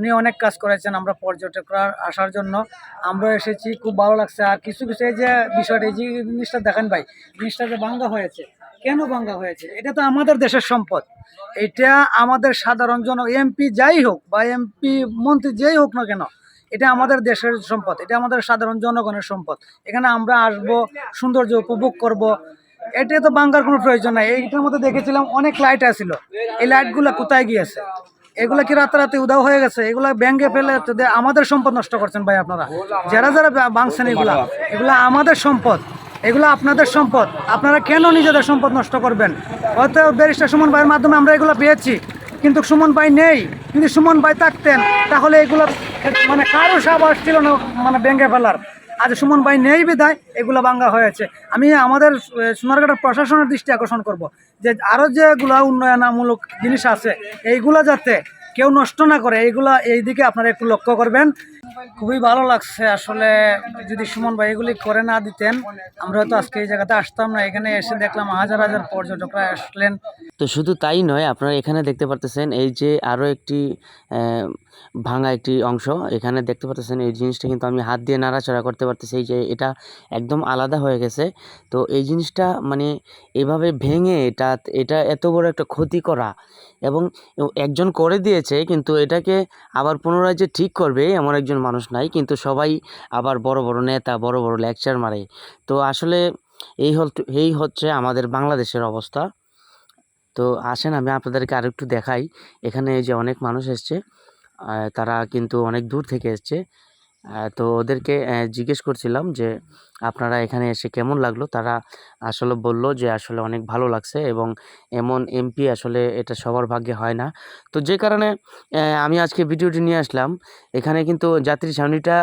উনি অনেক কাজ করেছেন আমরা পর্যটকরা আসার জন্য। আমরা এসেছি, খুব ভালো লাগছে। আর কিছু কিছু এই যে বিষয়টা, এই যে জিনিসটা দেখেন ভাই, জিনিসটা যে ভাঙ্গা হয়েছে। কেন ভাঙ্গা হয়েছে? এটা তো আমাদের দেশের সম্পদ। এটা আমাদের সাধারণ জন এমপি যাই হোক বা এমপি মন্ত্রী যেই হোক না কেন, এটা আমাদের দেশের সম্পদ। এটা আমাদের সাধারণ জনগণের সম্পদ। এখানে আমরা আসব, সৌন্দর্য উপভোগ করব। এটা তো বাঙ্গার কোনো প্রয়োজন নাই। এইটার মধ্যে দেখেছিলাম অনেক লাইট আছিল। এই লাইটগুলো কোথায় গিয়েছে? এগুলা কি রাতারাতি উদাও হয়ে গেছে? এগুলা ব্যাঙ্গে ফেলে আমাদের সম্পদ নষ্ট করছেন ভাই আপনারা। যারা যারা বা- ভাঙছেন এগুলা এগুলা আমাদের সম্পদ। এগুলো আপনাদের সম্পদ। আপনারা কেন নিজেদের সম্পদ নষ্ট করবেন? হয়তো ব্যারিস্টার সুমন ভাইয়ের মাধ্যমে আমরা এগুলো পেয়েছি। কিন্তু সুমন ভাই নেই। যদি সুমন ভাই থাকতেন, তাহলে এগুলো মানে কারও সাবাস ছিল না মানে ব্যাঙ্গে ফেলার। আজ সুমন ভাই নেই বিধায় এগুলো ভাঙ্গা হয়েছে। আমি আমাদের সোনারঘাটের প্রশাসনের দৃষ্টি আকর্ষণ করব যে আরও যেগুলো উন্নয়নমূলক জিনিস আছে, এইগুলো যাতে কেউ নষ্ট না করে, এইগুলো এই দিকে আপনারা একটু লক্ষ্য করবেন। খুবই ভালো লাগছে আসলে, যদি সুমন ভাই এগুলি করে না দিতেন, আমরা হয়তো আজকে এই জায়গাতে আসতাম না। এখানে এসে দেখলাম হাজার হাজার পর্যটকরা আসলেন। তো শুধু তাই নয়, আপনারা এখানে দেখতে পারতেছেন এই যে আরও একটি ভাঙা একটি অংশ। এখানে দেখতে পারতেছেন এই জিনিসটা কিন্তু আমি হাত দিয়ে নাড়াচাড়া করতে পারতেছি এই যে এটা একদম আলাদা হয়ে গেছে। তো এই জিনিসটা মানে এভাবে ভেঙে এটা এটা এত বড় একটা ক্ষতি করা এবং একজন করে দিয়েছে কিন্তু এটাকে আবার পুনরায় যে ঠিক করবে এমন একজন মানুষ নাই, কিন্তু সবাই আবার বড় বড় নেতা, বড় বড় লেকচার মারে। তো আসলে এই হল, এই হচ্ছে আমাদের বাংলাদেশের অবস্থা। তো আসেন আমি আপনাদেরকে আরেকটু দেখাই। এখানে যে অনেক মানুষ এসছে তারা কিন্তু অনেক দূর থেকে এসছে। তো ওদেরকে জিজ্ঞেস করছিলাম যে আপনারা এখানে এসে কেমন লাগল? তারা আসলে বলল যে আসলে অনেক ভালো লাগছে এবং এমন এমপি আসলে এটা সবার ভাগ্যে হয় না। তো যে কারণে আমি আজকে ভিডিওটি নিয়ে আসলাম। এখানে কিন্তু যাত্রী ছাউনিটা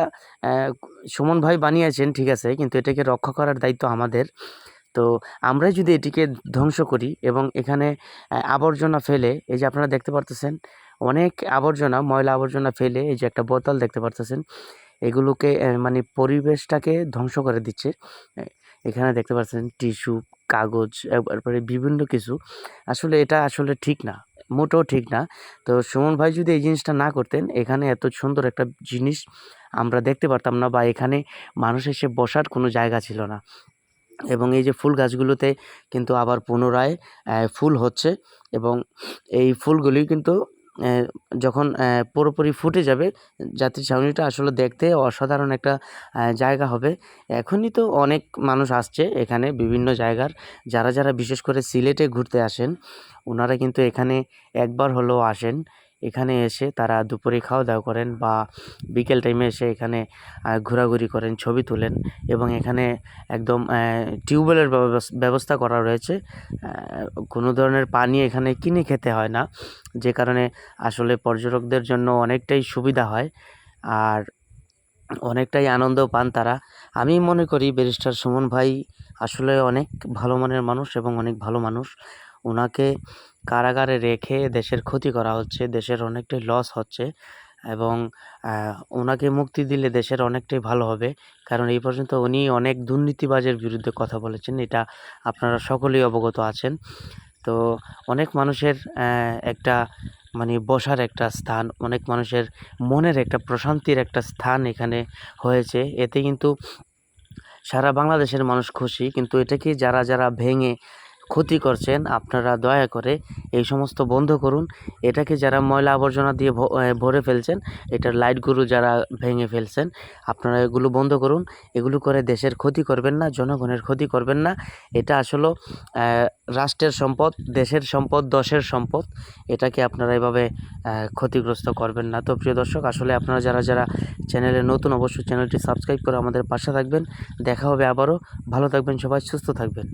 সুমন ভাই বানিয়েছেন, ঠিক আছে, কিন্তু এটাকে রক্ষা করার দায়িত্ব আমাদের। তো আমরাই যদি এটিকে ধ্বংস করি এবং এখানে আবর্জনা ফেলে, এই যে আপনারা দেখতে পারতেছেন, অনেক আবর্জনা, ময়লা আবর্জনা ফেলে এই যে একটা বোতল দেখতে পারতেছেন, এগুলোকে মানে পরিবেশটাকে ধ্বংস করে দিচ্ছে। এখানে দেখতে পাচ্ছেন টিস্যু, কাগজ তারপরে বিভিন্ন কিছু। আসলে এটা আসলে ঠিক না, মোটেও ঠিক না। তো সুমন ভাই যদি এই জিনিসটা না করতেন, এখানে এত সুন্দর একটা জিনিস আমরা দেখতে পারতাম না বা এখানে মানুষ এসে বসার কোনো জায়গা ছিল না। এবং এই যে ফুল গাছগুলোতে কিন্তু আবার পুনরায় ফুল হচ্ছে এবং এই ফুলগুলি কিন্তু যখন পুরোপুরি ফুটে যাবে যাত্রী ছাউনিটা আসলে দেখতে অসাধারণ একটা জায়গা হবে। এখনই তো অনেক মানুষ আসছে এখানে বিভিন্ন জায়গার, যারা যারা বিশেষ করে সিলেটে ঘুরতে আসেন ওনারা কিন্তু এখানে একবার হলেও আসেন। এখানে এসে তারা দুপুরে খাওয়া দাওয়া করেন বা বিকেল টাইমে এসে এখানে ঘোরাঘুরি করেন, ছবি তোলেন এবং এখানে একদম টিউবওয়েলের ব্যবস- ব্যবস্থা করা রয়েছে। কোনো ধরনের পানি এখানে কিনে খেতে হয় না, যে কারণে আসলে পর্যটকদের জন্য অনেকটাই সুবিধা হয় আর অনেকটাই আনন্দ পান তারা। আমি মনে করি ব্যারিস্টার সুমন ভাই আসলে অনেক ভালো মানের মানুষ এবং অনেক ভালো মানুষ। ওনাকে কারাগারে রেখে দেশের ক্ষতি করা হচ্ছে, দেশের অনেকটাই লস হচ্ছে এবং ওনাকে মুক্তি দিলে দেশের অনেকটাই ভালো হবে। কারণ এই পর্যন্ত উনি অনেক দুর্নীতিবাজের বিরুদ্ধে কথা বলেছেন, এটা আপনারা সকলেই অবগত আছেন। তো অনেক মানুষের একটা মানে বসার একটা স্থান, অনেক মানুষের মনের একটা প্রশান্তির একটা স্থান এখানে হয়েছে। এতে কিন্তু সারা বাংলাদেশের মানুষ খুশি, কিন্তু এটাকে যারা যারা ভেঙে ক্ষতি করছেন, আপনারা দয়া করে এই সমস্ত বন্ধ করুন। এটাকে যারা ময়লা আবর্জনা দিয়ে ভরে ফেলছেন, এটার লাইটগুলো যারা ভেঙে ফেলছেন, আপনারা এগুলো বন্ধ করুন। এগুলো করে দেশের ক্ষতি করবেন না, জনগণের ক্ষতি করবেন না। এটা আসলে রাষ্ট্রের সম্পদ, দেশের সম্পদ, দশের সম্পদ, এটাকে আপনারা এভাবে ক্ষতিগ্রস্ত করবেন না। তো প্রিয় দর্শক, আসলে আপনারা যারা যারা চ্যানেলে নতুন, অবশ্যই চ্যানেলটি সাবস্ক্রাইব করে আমাদের পাশে থাকবেন। দেখা হবে আবারও। ভালো থাকবেন সবাই, সুস্থ থাকবেন।